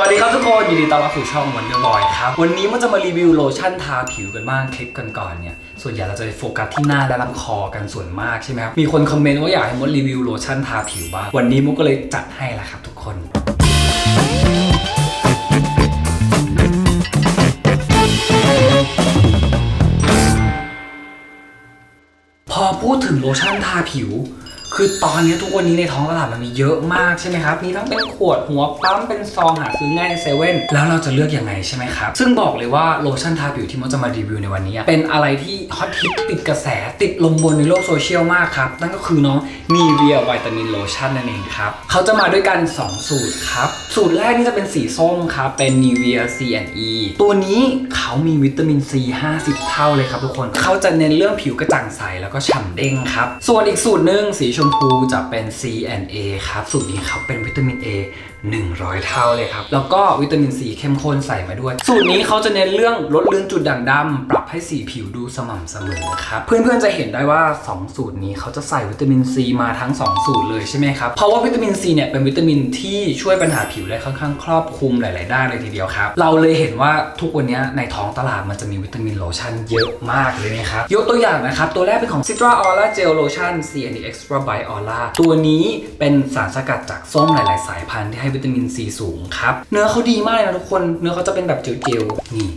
สวัสดีครับทุกคนยินดีต้อนรับสู่ช่องวันเดอร์บอยครับ วันนี้มันจะมารีวิวโลชั่นทาผิวกันบ้างคลิปกันก่อนเนี่ย ส่วนใหญ่เราจะไปโฟกัสที่หน้าและลำคอกันส่วนมากใช่ไหมครับ มีคนคอมเมนต์ว่าอยากให้มดรีวิวโลชั่นทาผิวบ้าง วันนี้มุกก็เลยจัดให้ละครับทุกคนพอพูดถึงโลชั่นทาผิว คือตอนนี้ทุกวันนี้ในท้องตลาดมันมีเยอะมากใช่ไหมครับ มีทั้งเป็นขวดหัวปั๊มเป็นซองหาซื้อง่ายในเซเว่นแล้วเราจะเลือกยังไงใช่ไหมครับ ซึ่งบอกเลยว่าโลชั่นทาผิวที่มดจะมารีวิวในวันนี้ เป็นอะไรที่ฮอตฮิตติดกระแสติดลมบนในโลกโซเชียลมากครับ นั่นก็คือน้องนีเวียวิตามินโลชั่นนั่นเองครับเขาจะมาด้วยกัน 2 สูตรครับ สูตรแรกนี่จะเป็นสีส้มครับเป็น Nivea C&E ตัวนี้เขามีวิตามิน C 50 เท่าเลยครับทุกคนเขาจะเน้นเรื่องผิวกระจ่างใสแล้วก็ฉ่ำเด้งครับส่วนอีกสูตรหนึ่งสีชมพูจะเป็น C&A ครับ สูตรนี้เขาเป็นวิตามิน A 100 เท่าเลยครับ แล้วก็วิตามินซีเข้มข้นใส่มาด้วย สูตรนี้เขาจะเน้นเรื่องลดเลือนจุดด่างดำปรับให้สีผิวดูสม่ำเสมอครับ เพื่อนๆจะเห็นได้ว่า 2 สูตรนี้เขาจะใส่วิตามินซีมาทั้ง 2 สูตรเลยใช่ไหมครับ เพราะว่าวิตามินซีเนี่ยเป็นวิตามินที่ช่วยปัญหาผิวได้ค่อนข้างครอบคลุมหลาย ๆ ด้านเลยทีเดียวครับ เราเลยเห็นว่าทุกวันนี้ในท้องตลาดมันจะมีวิตามินโลชั่นเยอะมากเลยนะครับ ยกตัวอย่างนะครับตัวแรกเป็นของ Citra Aura Gel Lotion C&E Extra by Aura ตัวนี้เป็นสารสกัดจากส้มหลาย ๆ สายพันธุ์ที่ให้วิตามินซีสูงครับ เนื้อเขาดีมากเลยนะทุกคน เนื้อเขาจะเป็นแบบเจลๆนี่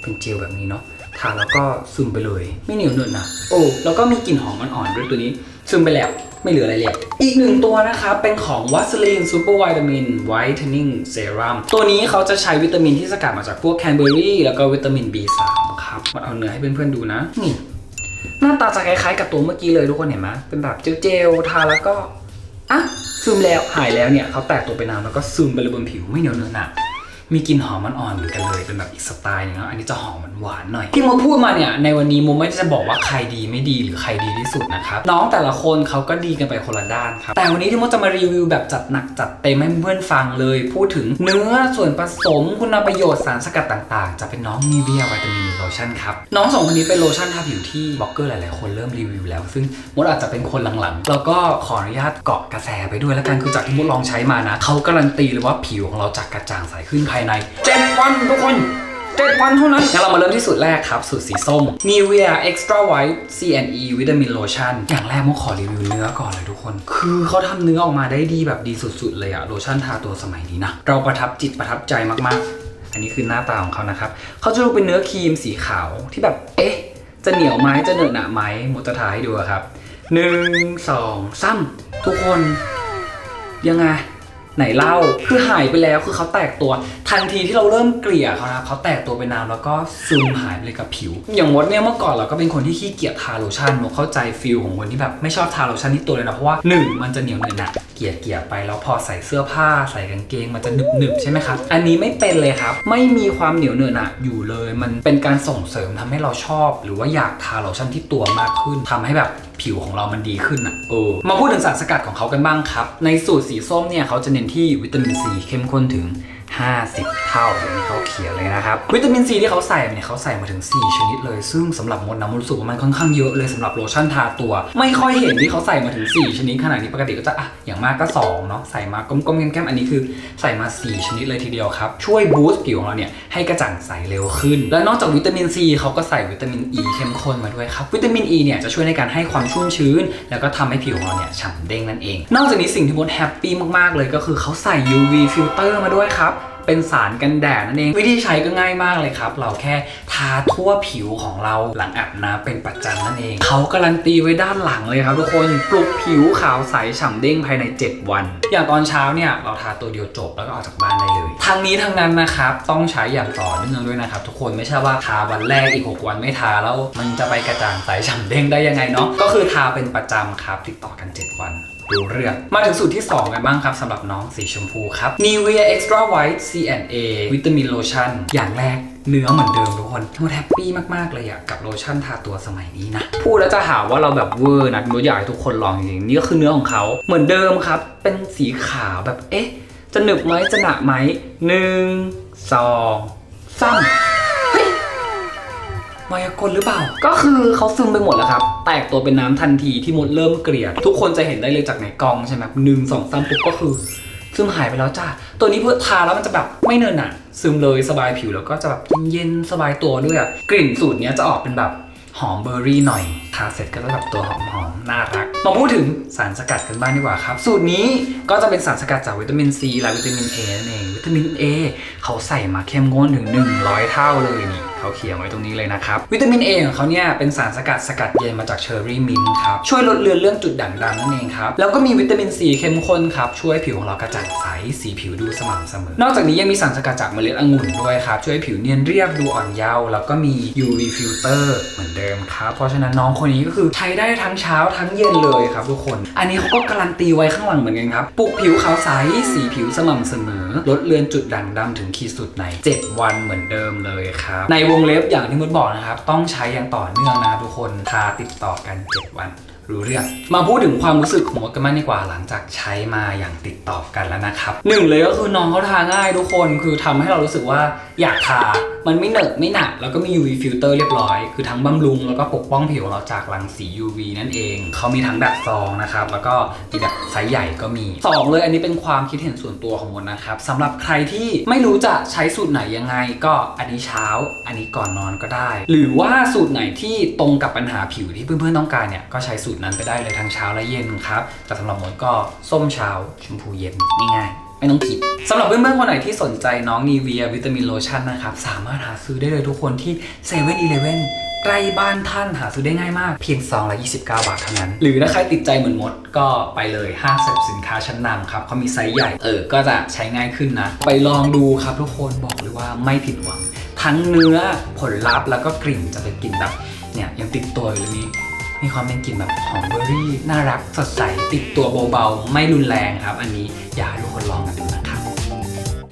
เป็นเจลแบบนี้เนาะทาแล้วก็ซึมไปเลย ไม่เหนียวหนอะนะโอ้แล้วก็มีกลิ่นหอมอ่อนๆด้วยตัวนี้ซึมไปแล้วไม่เหลืออะไรเลย อีกหนึ่งตัวนะครับ เป็นของวัสลีนซูเปอร์วิตามินไวท์เทนนิ่งเซรั่มตัวนี้เขาจะใช้วิตามินที่สกัดมาจากพวกแคนเบอรี่แล้วก็วิตามิน B3 ครับมาเอาเนื้อให้เพื่อนๆดูนะ นี่ หน้าตาจะคล้ายๆกับตัวเมื่อกี้เลยทุกคนเห็นไหมเป็นแบบเจลๆทาแล้วก็อะ ซึมแล้วหายแล้วเนี่ยเขาแตกตัวไปน้ำแล้วก็ซึมไปเลยบนผิวไม่เหนียวเนื้อหนัก มีกลิ่นหอมมันอ่อนเหมือนกันเลยเป็นแบบอีกสไตล์หนึงเนาะอันนี้จะหอมหวานๆหน่อยที่โมพูดมาเนี่ยในวันนี้โมไม่ได้จะบอกว่าใครดีไม่ดีหรือใครดีที่สุดนะครับน้องแต่ละคนเขาก็ดีกันไปคนละด้านครับแต่วันนี้ที่โมจะมารีวิวแบบจัดหนักจัดเต็มให้เพื่อนๆฟังเลย พูดถึงเนื้อส่วนผสมคุณประโยชน์สารสกัดต่างๆ จะเป็นน้องนีเวียวิตามินโลชั่นครับน้องสองคนนี้เป็นโลชั่นทาผิวที่บล็อกเกอร์หลายๆ คนเริ่มรีวิวแล้ว ซึ่งมดอาจจะเป็นคนหลังๆ แล้วก็ขออนุญาตเกาะกระแสไปด้วยแล้วกันคือจากที่มดลองใช้มานะเขาการันตีเลยว่าผิวของเราจากกระจ่างใสขึ้นภายในเจ็ดวันทุกคนเจ็ดวันเท่านั้นงั้นเรามาเริ่มที่สูตรแรกครับ สูตรสีส้ม Nivea Extra White C&E Vitamin Lotion อย่างแรกมุกขอรีวิวเนื้อก่อนเลยทุกคน คือเขาทำเนื้อออกมาได้ดีแบบดีสุดๆ เลยอะโลชั่นทาตัวสมัยนี้นะ เราประทับจิตประทับใจมากๆ อันนี้คือหน้าตาของเขานะครับเขาจะดูเป็นเนื้อครีมสีขาวที่แบบเอ๊ะจะเหนียวไหมจะเหนอะหนะไหมมดจะทาให้ดูอะครับหนึ่งสองสามทุกคนยังไง ไหนเล่าคือหายไปแล้วคือเขาแตกตัว ทันทีที่เราเริ่มเกลี่ยเขานะเขาแตกตัวเป็นน้ำแล้วก็ซึมหายไปเลยกับผิว อย่างมดเนี่ยเมื่อก่อนเราก็เป็นคนที่ขี้เกียจทาโลชั่นมดเข้าใจฟิลของคนที่แบบไม่ชอบทาโลชั่นที่ตัวเลยนะเพราะว่าหนึ่งมันจะเหนียวเหนอะหนะ กี่ยเกลี่ยไปแล้วพอใส่เสื้อผ้าใส่กางเกงมันจะหนึบหนึบใช่ไหมครับ อันนี้ไม่เป็นเลยครับ ไม่มีความเหนียวเหนอะหนะอยู่เลย มันเป็นการส่งเสริมทำให้เราชอบ หรือว่าอยากทาโลชั่นที่ตัวมากขึ้นทำให้แบบผิวของเรามันดีขึ้นอะเออมาพูดถึงสารสกัดของเขากันบ้างครับ ในสูตรสีส้มเนี่ยเขาจะเน้นที่วิตามินซีเข้มข้นถึง 50เท่าอย่างที่เขาเขียนเลยนะครับ วิตามินซีที่เขาใส่เนี่ยเขาใส่มาถึง 4 ชนิดเลย ซึ่งสำหรับมดนะมดรู้สึกว่ามันค่อนข้างเยอะเลยสำหรับโลชั่นทาตัว ไม่ค่อยเห็นที่เขาใส่มาถึง 4 ชนิดขนาดนี้ปกติก็จะอะอย่างมากก็2เนาะใส่มากลมๆแก้มๆอันนี้คือใส่มา 4 ชนิดเลยทีเดียวครับช่วยบูสต์ผิวของเราเนี่ยให้กระจ่างใสเร็วขึ้น และนอกจากวิตามินซีเขาก็ใส่วิตามินอ e ีเข้มข้นมาด้วยครับวิตามินอ e ีเนี่ยจะช่วยในการให้ความชุ่มชื้น แล้วก็ทำให้ผิวของเราเนี่ยฉ่ำเด้งนั่นเอง นอกจากนี้สิ่งที่มดแฮปปี้มากๆเลยก็คือเขาใส่ UV ฟิลเตอร์มาด้วยครับ เป็นสารกันแดดนั่นเอง วิธีใช้ก็ง่ายมากเลยครับ เราแค่ทาทั่วผิวของเราหลังอาบน้ำเป็นประจำนั่นเองเขาการันตีไว้ด้านหลังเลยครับทุกคนปลุกผิวขาวใสฉ่ำเด้งภายใน 7 วัน อย่างตอนเช้าเนี่ยเราทาตัวเดียวจบแล้วก็ออกจากบ้านได้เลยทางนี้ทางนั้นนะครับต้องใช้อย่างต่อเนื่องด้วยนะครับทุกคนไม่ใช่ว่าทาวันแรกอีก 6 วันไม่ทาแล้วมันจะไปกระจ่างใสฉ่ำเด้งได้ยังไงเนาะก็คือทาเป็นประจำครับติดต่อกัน 7 วัน ดูเรื่อง มาถึงสูตรที่ 2 กันบ้างครับสำหรับน้องสีชมพูครับ Nivea Extra White C&A วิตามินโลชั่น อย่างแรกเนื้อเหมือนเดิมทุกคนทั้งหมดแฮปปี้มาก ๆ เลยอะกับโลชั่นทาตัวสมัยนี้นะ พูดแล้วจะหาว่าเราแบบเวอร์นะมดอยากให้ทุกคนลองจริงๆนี่ก็คือเนื้อของเขาเหมือนเดิมครับ เป็นสีขาวแบบเอ๊ะ จะหนึบไหมจะหนะไหมหนึ่งสองสาม กลหรือเปล่า ก็คือเขาซึมไปหมดแล้วครับ แตกตัวเป็นน้ำทันทีที่มดเริ่มเกลี่ยทุกคนจะเห็นได้เลยจากในกองใช่ไหมหนึ่งสองสามปุ๊บก็คือซึมหายไปแล้วจ้าตัวนี้เพื่อทาแล้วมันจะแบบไม่เนินหนะซึมเลยสบายผิวแล้วก็จะแบบเย็นสบายตัวด้วยอะกลิ่นสูตรเนี้ยจะออกเป็นแบบ หอมเบอร์รี่หน่อย ทาเสร็จก็จะแบบตัวหอมๆน่ารัก มาพูดถึงสารสกัดกันบ้างดีกว่าครับ สูตรนี้ก็จะเป็นสารสกัดจากวิตามินซีและวิตามิน A นั่นเอง วิตามิน A เขาใส่มาเข้มข้นถึง 100 เท่าเลยนี่เขาเขียนไว้ตรงนี้เลยนะครับ วิตามิน A ของเขาเนี่ยเป็นสารสกัดสกัดเย็นมาจากเชอร์รี่มินท์ครับ ช่วยลดเลือนเรื่องจุดด่างดำนั่นเองครับ แล้วก็มีวิตามินซีเข้มข้นครับ ช่วยผิวของเรากระจ่างใส สีผิวดูสม่ำเสมอ นอกจากนี้ยังมีสารสกัดจากเมล็ดองุ่นด้วยครับ ช่วยให้ผิวเนียนเรียบดูอ่อนเยาว์แล้วก็มี UV filter เหมือนเดิมครับเพราะฉะนั้นน้องคนนี้ก็คือใช้ได้ทั้งเช้าทั้งเย็นเลยครับทุกคน อันนี้เขาก็การันตีไว้ข้างหลังเหมือนกันครับปลุกผิวขาวใสสีผิวสม่ำเสมอ ลดเลือนจุดด่างดำถึงขีดสุดใน 7 วันเหมือนเดิมเลยครับในวงเล็บอย่างที่มดบอกนะครับต้องใช้อย่างต่อเนื่องนะครับทุกคนทาติดต่อกัน 7 วัน รู้เรื่อง มาพูดถึงความรู้สึกของมดกันมากดีกว่าหลังจากใช้มาอย่างติดต่อกันแล้วนะครับหนึ่งเลยก็คือน้องเขาทาง่ายทุกคนคือทำให้เรารู้สึกว่าอยากทา มันไม่เหนอะไม่หนัก แล้วก็มี UV filter เรียบร้อย คือทั้งบำรุงแล้วก็ปกป้องผิวเราจากรังสี UV นั่นเอง เขามีทั้งแบบซองนะครับ แล้วก็มีแบบไซส์ใหญ่ก็มีสองเลยอันนี้เป็นความคิดเห็นส่วนตัวของมดนะครับสำหรับใครที่ไม่รู้จะใช้สูตรไหนยังไง ก็อันนี้เช้า อันนี้ก่อนนอนก็ได้ หรือว่าสูตรไหนที่ตรงกับปัญหาผิวที่เพื่อนๆต้องการเนี่ยก็ใช้สูตรนั้นไปได้เลยทั้งเช้าและเย็นครับแต่สำหรับมดก็ส้มเช้าชมพูเย็นง่ายๆไม่ต้องคิดสำหรับเพื่อนๆคนไหนที่สนใจน้องนีเวียวิตามินโลชั่นนะครับสามารถหาซื้อได้เลยทุกคนที่7 e เ e ่ e อใกล้บ้านท่านหาซื้อได้ง่ายมากเพียงซองละ29 บาทเท่านั้น หรือถ้าใครติดใจเหมือนมดก็ไปเลยห้างสรรพสินค้าชั้นนำครับเขามีไซส์ใหญ่เออ ก็จะใช้ง่ายขึ้นนะ ไปลองดูครับทุกคนบอกเลยว่าไม่ผิดหวัง ทั้งเนื้อผลลัพธ์แล้วก็กลิ่นจะเป็นกลิ่นแบบเนี่ยยังติดตัวอยู่เลยนี่ มีความเป็นกลิ่นแบบหอมเบอร์รี่ น่ารักสดใสติดตัวเบาๆ ไม่รุนแรงครับ อันนี้อยากให้ทุกคนลองกันดูนะ